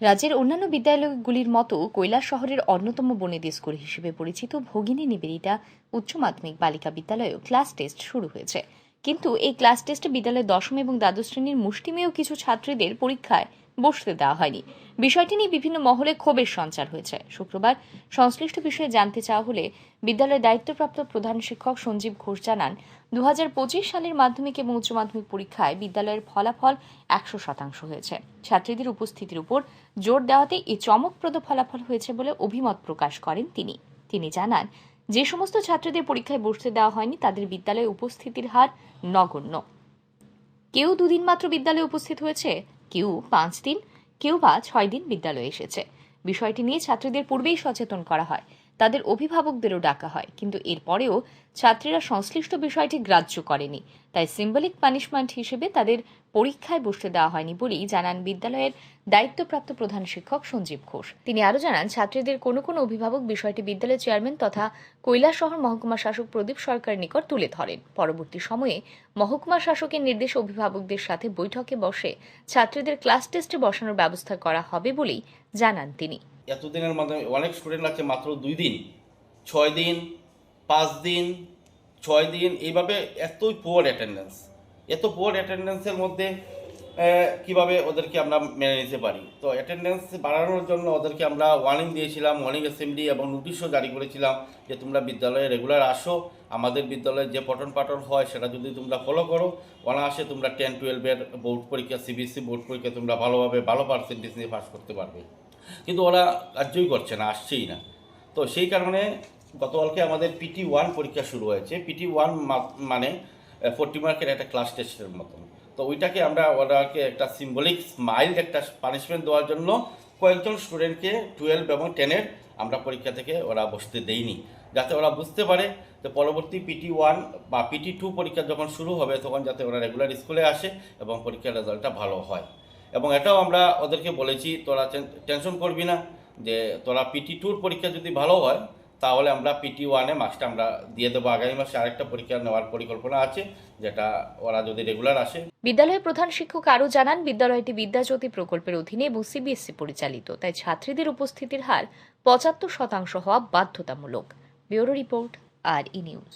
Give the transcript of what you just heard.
রাজ্যের অন্যান্য বিদ্যালয়গুলির মতো কৈলাস শহরের অন্যতম বনেদি স্কুল হিসেবে পরিচিত ভগিনী নিবেদিতা উচ্চ মাধ্যমিক বালিকা বিদ্যালয়েও ক্লাস টেস্ট শুরু হয়েছে। কিন্তু এই ক্লাস টেস্টে বিদ্যালয়ের দশম এবং দ্বাদশ শ্রেণির মুষ্টিমেয় কিছু ছাত্রীদের পরীক্ষায় বসতে দেওয়া হয়নি। বিষয়টি নিয়ে বিভিন্ন মহলে ক্ষোভের সঞ্চার হয়েছে। শুক্রবার সংশ্লিষ্ট বিষয়ে জানতে চাওয়া হলে বিদ্যালয়ের দায়িত্বপ্রাপ্ত প্রধান শিক্ষক সঞ্জীব ঘোষ জানান দু হাজার পঁচিশ সালের মাধ্যমিক এবং উচ্চ মাধ্যমিক পরীক্ষায় বিদ্যালয়ের ফলাফল একশো শতাংশ হয়েছে। ছাত্রীদের উপস্থিতির উপর জোর দেওয়াতে এই চমকপ্রদ ফলাফল হয়েছে বলে অভিমত প্রকাশ করেন তিনি। তিনি জানান, যে সমস্ত ছাত্রীদের পরীক্ষায় বসতে দেওয়া হয়নি, তাদের বিদ্যালয়ে উপস্থিতির হার নগণ্য। কেউ দুদিন মাত্র বিদ্যালয়ে উপস্থিত হয়েছে? কেউ পাঁচ দিন, কেউ বা ছয় দিন বিদ্যালয়ে এসেছে। বিষয়টি নিয়ে ছাত্রীদের পূর্বেই সচেতন করা হয়। তাদের অভিভাবকদেরও ডাকা হয়। কিন্তু এরপরেও ছাত্রীরা সংশ্লিষ্ট বিষয়টি গ্রাহ্য করেনি। তাই সিম্বলিক পানিশমেন্ট হিসেবে তাদের পরীক্ষায় বসতে দেওয়া হয়নি বলেই জানান বিদ্যালয়ের দায়িত্বপ্রাপ্ত প্রধান শিক্ষক সঞ্জীব ঘোষ। তিনি আরও জানান, ছাত্রীদের কোনো কোনো অভিভাবক বিষয়টি বিদ্যালয়ের চেয়ারম্যান তথা কৈলাসহর মহকুমা শাসক প্রদীপ সরকারের নিকট তুলে ধরেন। পরবর্তী সময়ে মহকুমা শাসকের নির্দেশ অভিভাবকদের সাথে বৈঠকে বসে ছাত্রীদের ক্লাস টেস্টে বসানোর ব্যবস্থা করা হবে বলেই জানান তিনি। এতদিনের মাধ্যমে অনেক স্টুডেন্ট আছে মাত্র দুই দিন, ছয় দিন, পাঁচ দিন, ছয় দিন, এইভাবে এতই পুয়ার অ্যাটেন্ডেন্স এত পুয়ার অ্যাটেন্ডেন্সের মধ্যে কীভাবে ওদেরকে আমরা মেনে নিতে পারি? তো অ্যাটেন্ডেন্স বাড়ানোর জন্য ওদেরকে আমরা ওয়ার্নিং দিয়েছিলাম ওয়ার্নিং অ্যাসেম্বলি এবং নোটিশও জারি করেছিলাম যে তোমরা বিদ্যালয়ে রেগুলার আসো। আমাদের বিদ্যালয়ে যে পঠন পাঠন হয়, সেটা যদি তোমরা ফলো করো, অনায়াসে তোমরা টেন টুয়েলভের বোর্ড পরীক্ষা সিবিএসসি বোর্ড পরীক্ষা তোমরা ভালোভাবে, ভালো পার্সেন্টেজ নিয়ে পাস করতে পারবে। কিন্তু ওরা কার্যই করছে না, আসছেই না। তো সেই কারণে গতকালকে আমাদের পিটি ওয়ান পরীক্ষা শুরু হয়েছে। পিটি ওয়ান মানে ফোর্টি মার্কের একটা ক্লাস টেস্টের মতন। তো ওইটাকে আমরা ওদেরকে একটা সিম্বলিক স্মাইল একটা পানিশমেন্ট দেওয়ার জন্য কয়েকজন স্টুডেন্টকে টুয়েলভ এবং টেনের আমরা পরীক্ষা থেকে ওরা বসতে দেইনি। যাতে ওরা বুঝতে পারে যে পরবর্তী পিটি ওয়ান বা পিটি টু পরীক্ষা যখন শুরু হবে, তখন যাতে ওরা রেগুলার স্কুলে আসে এবং পরীক্ষার রেজাল্টটা ভালো হয়। এবং এটাও আমরা ওদেরকে বলেছি, তোরা টেনশন করবি না যে তোরা পিটি টুর পরীক্ষা যদি ভালো হয়, তাহলে আমরা পিটি ওয়ানে মার্কসটা আমরা দিয়ে দেবো। আগামী মাসে আরেকটা পরীক্ষা নেওয়ার পরিকল্পনা আছে, যেটা ওরা যদি রেগুলার আসে। বিদ্যালয়ের প্রধান শিক্ষক আরও জানান, বিদ্যালয়টি বিদ্যাজ্যোতি প্রকল্পের অধীনে এবং সিবিএসসি পরিচালিত, তাই ছাত্রীদের উপস্থিতির হার পঁচাত্তর শতাংশ হওয়া বাধ্যতামূলক। ব্যুরো রিপোর্ট আর ই নিউজ